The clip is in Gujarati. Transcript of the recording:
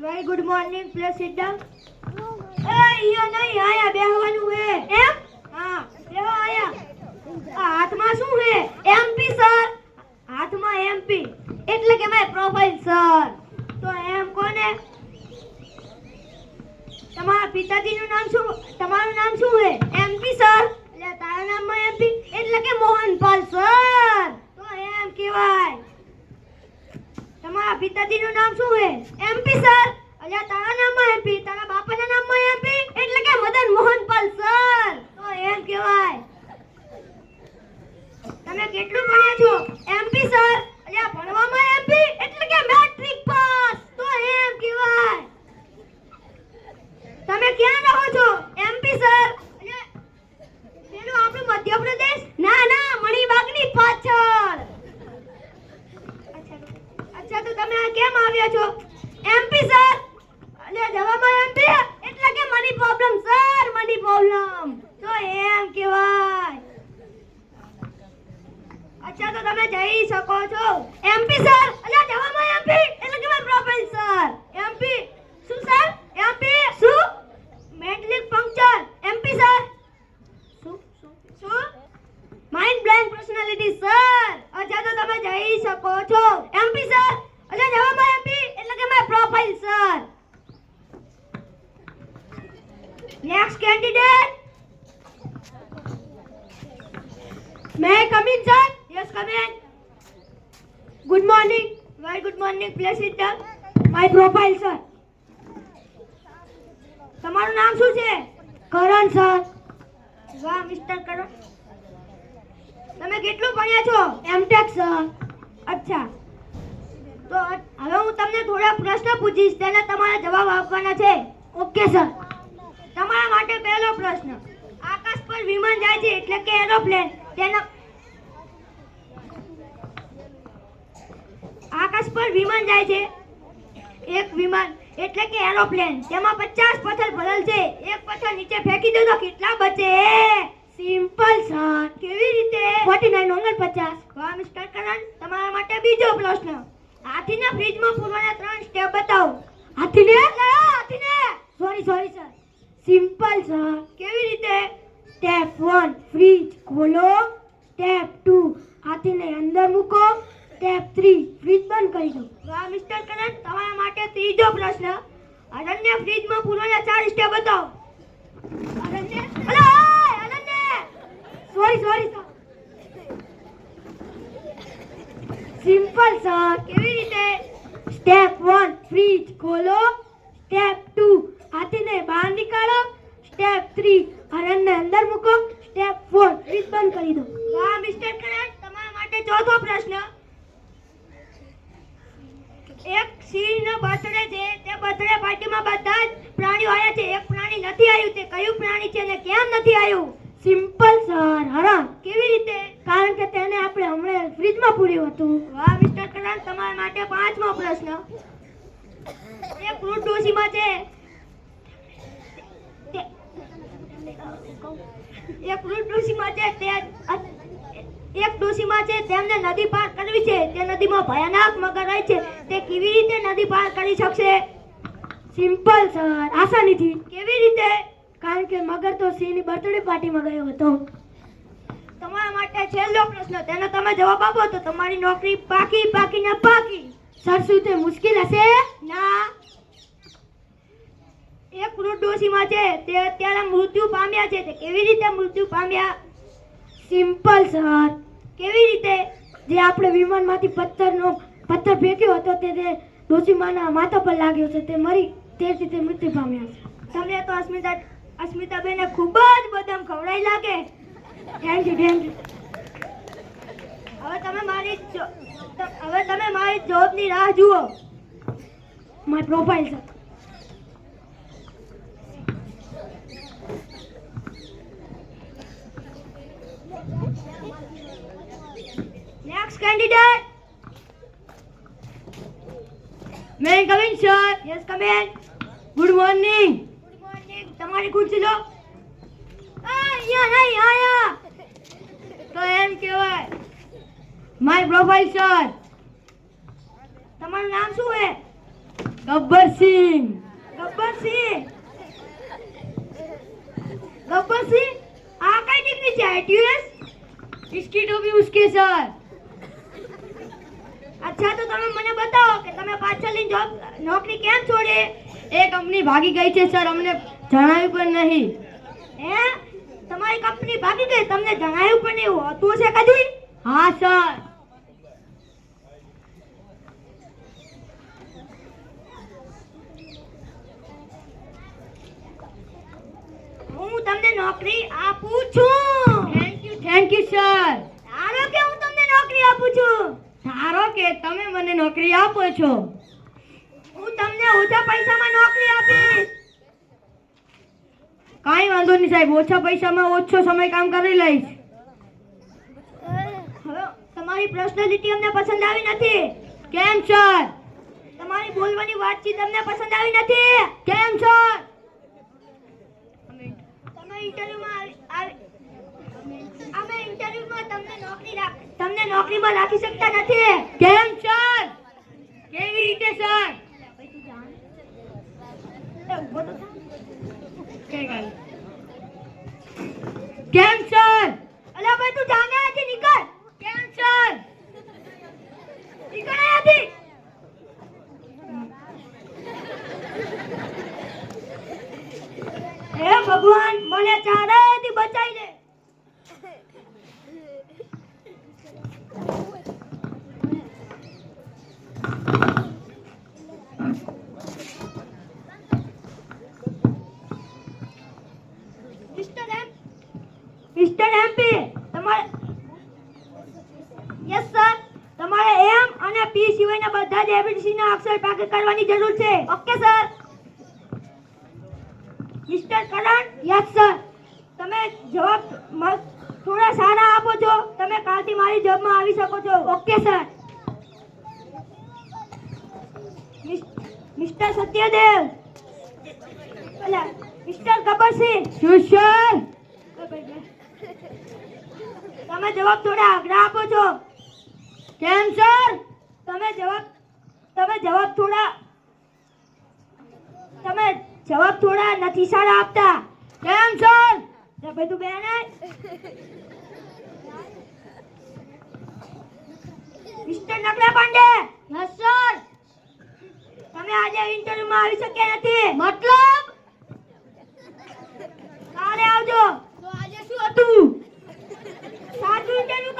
Very good morning please sit down એ, અહીંયા નહીં આયા બેહવાનું હે એમ? હા, બેહો આયા આ હાથમાં શું હે એમપી સર હાથમાં એમપી એટલે કે માય પ્રોફાઇલ સર તો એમ કોને? તમારા પિતાજીનું નામ શું? તમારું નામ શું હે એમપી સર એટલે તારા નામમાં એમપી એટલે કે મોહનપાલ સર તો એમ કહેવાય. તમારા પિતાજીનું નામ શું હે એમપી સર અલ્યા તારા નામમાં એમપી તારા બાપાના નામમાં એમપી એટલે કે મદન મોહનપાલ સર તો એમ કહેવાય તમે કેટલું ભણ્યા છો એમપી સર અલ્યા ભણવામાં એમપી એટલે કે મેટ્રિક પાસ તો એમ કહેવાય તમે ક્યાં રહો છો એમપી સર અલ્યા પેલું આપણું મધ્યપ્રદેશ ના ના મણિબાગની પાછળ અચ્છા અચ્છા તો તમે આ કેમ આવ્યા છો એમપી સર અને કે money problem sir money problem તો એમ કહેવાય. અચ્છા, તો તમે જઈ શકો છો. એમપી સર અલ્યા, જવામાં એમપી એટલે કે માય પ્રોફેસર સર એમપી શું સર એમપી શું મેટલિક પંક્ચર એમપી સર શું શું શું માઇન્ડ બ્લેન્ક પર્સનાલિટી સર અચ્છા તો તમે જઈ શકો છો એમપી સર અચ્છા જવામાં એમપી એટલે કે my profile sir next candidate may come in, sir yes come in good morning Very good morning Please sit down. My profile sir તમારું નામ શું છે? કરણ સર વાહ મિસ્ટર કરણ. તમે કેટલું ભણ્યા છો? એમટેક સર અચ્છા. તો હવે હું તમને થોડા પ્રશ્ન પૂછીશ. તેના તમારા જવાબ આપવાના છે. ઓકે સર તમારા માટે પહેલો પ્રશ્ન. આકાશ પર વિમાન જાય છે એટલે કે એરોપ્લેન. તેના આકાશ પર વિમાન જાય છે. એક વિમાન એટલે કે એરોપ્લેન. તેમાં પચાસ પથ્થર ભરેલ છે. એક પથ્થર નીચે ફેંકી દો તો કેટલા બચે? Simple sir. કેવી રીતે? 49 ઓગણપચાસ વાહ મિસ્ટર કરણ તમારા માટે બીજો પ્રશ્ન. હાથીના ફ્રીજમાં પૂરવાના ત્રણ સ્ટેપ બતાવો. હાથીને? હાથીને. Sorry sorry sir simple sir કેવી રીતે? સ્ટેપ વન ફ્રીજ ખોલો. સ્ટેપ ટુ હાથીને અંદર મૂકો. સ્ટેપ થ્રી ફ્રીજ બંધ કરી દો. વાહ મિસ્ટર કરણ તમારા માટે ત્રીજો પ્રશ્ન. અનન્ય ફ્રીજમાં પૂરવાના ચાર સ્ટેપ બતાવો. Ananya? Ananya! Sorry sorry simple sir કેવી રીતે? સ્ટેપ વન ફ્રીજ ખોલો. સ્ટેપ 2 હાથીને બહાર નીકાળો. સ્ટેપ 3 હરણને અંદર મૂકો. સ્ટેપ 4 ફ્રીજ બંધ કરી દો. વાહ મિસ્ટર કરણ તમારા માટે ચોથો પ્રશ્ન. એક સિંહનો બર્થડે છે. તે બર્થડે પાર્ટીમાં બધા જ પ્રાણીઓ આવ્યા છે. એક પ્રાણી નથી આવ્યું. તે કયું પ્રાણી છે અને કેમ નથી આવ્યું? સિમ્પલ સર હરણ. કેવી રીતે? કારણ કે તેને આપણે હમણાં ફ્રીજમાં પૂર્યું હતું. વાહ મિસ્ટર કરણ તમારા માટે પાંચમો પ્રશ્ન. એક ફ્રૂટ ડોશીમાં છે. એક ડોશીમાં છે, તે એક ડોશીમાં છે, તેમને નદી પાર કરવી છે. તે નદીમાં ભયાનક મગર હોય છે. તે કેવી રીતે નદી પાર કરી શકશે? Simple sir. આસાનીથી. કેવી રીતે? કારણ કે મગર તો સિંહની બર્થડે પાર્ટીમાં ગયો હતો. તમારા માટે છેલ્લો પ્રશ્ન. તેનો તમે જવાબ આપો તો તમારી નોકરી પાકી પાકી ને પાકી. સર, શું તે મુશ્કેલ હશે? ના. એક વૃદ્ધ છે, તે અત્યારે મૃત્યુ પામ્યા છે, તે કેવી રીતે મૃત્યુ પામ્યા? સિમ્પલ સર કેવી રીતે? જે આપણે વિમાનમાંથી પથ્થરનો, પથ્થર ફેંક્યો હતો, તે તે ડોશીમાના માથા પર લાગ્યો છે, તે મરી, તે રીતે મૃત્યુ પામ્યા છે. તમને તો અસ્મિતા, અસ્મિતાબેને ખૂબ જ બદામ ખવડાવી લાગે. થેન્ક યુ થેન્ક યુ હવે તમે મારી હવે તમે મારી જોબની રાહ જુઓ. My profile sir Next candidate. May I come in, sir? Yes, come in. Good morning. Good morning. તમારી ખુરશી લો. આ, અહીંયા નહીં, આયા. તો એમ કહેવાય. My profile, sir. તમારું નામ શું છે ગબ્બર સિંહ ગબ્બરસિંહ ગબ્બરસિંહ આ કઈ ડિગ્રી છે આઈટીએસ इसकी टोपी उसके सर અચ્છા તો તમે મને બતાવો કે તમે પાછળની જોબ નોકરી કેમ છોડી એ કંપની ભાગી ગઈ છે સર અમને જણાવ્યું પણ નહીં હે તમારી કંપની ભાગી ગઈ તમને જણાવ્યું પણ એવું હોતું છે કદી હા સર હું તમને નોકરી આપું છું સર ધારો કે હું તમને નોકરી આપું છું. ધારો કે તમે મને નોકરી આપો છો. હું તમને ઓછા પૈસામાં નોકરી આપીશ. કાંઈ વાંધો નહીં સાહેબ ઓછા પૈસામાં ઓછો સમય કામ કરી લઈશ. તમારી પર્સનાલિટી અમને પસંદ આવી નથી. કેમ સર? તમારી બોલવાની વાતચીત અમને પસંદ આવી નથી. કેમ સર? તમે ઇન્ટરવ્યુમાં ઇન્ટરવ્યુમાં તમને નોકરી રાખ તમને નોકરીમાં રાખી શકતા નથી. કેમ સર? કેવી રીતે સર? કેમ સર? અલા ભાઈ તું જાને આથી નીકળ. કેમ સર? નીકળ આથી. હે ભગવાન મને ચારેયથી મિસ્ટર એમપી તમારે યસ સર તમારે એમ અને પી સિવાયના બધા જ એબીસી અક્ષર પાકે કરવાની જરૂર છે. Okay sir mister Karan yes sir તમે જવાબ થોડા સારા આપો છો. તમે કાલથી મારી જોબમાં આવી શકો છો. Okay sir mister Satyadev mister Gabbar Singh શું સર તમે જવાબ થોડા આગ્રહ આપો છો. કેમ સર? તમે જવાબ તમે જવાબ થોડા તમે જવાબ થોડા નથી સારા આપતા. કેમ સર? તું બેન mister Nakla Pandey? Yes sir તમે આજે ઇન્ટરવ્યુમાં આવી શક્યા નથી. મતલબ? કાલે આવજો. તો આજે શું હતું? ಅದು ಇದನ್ನು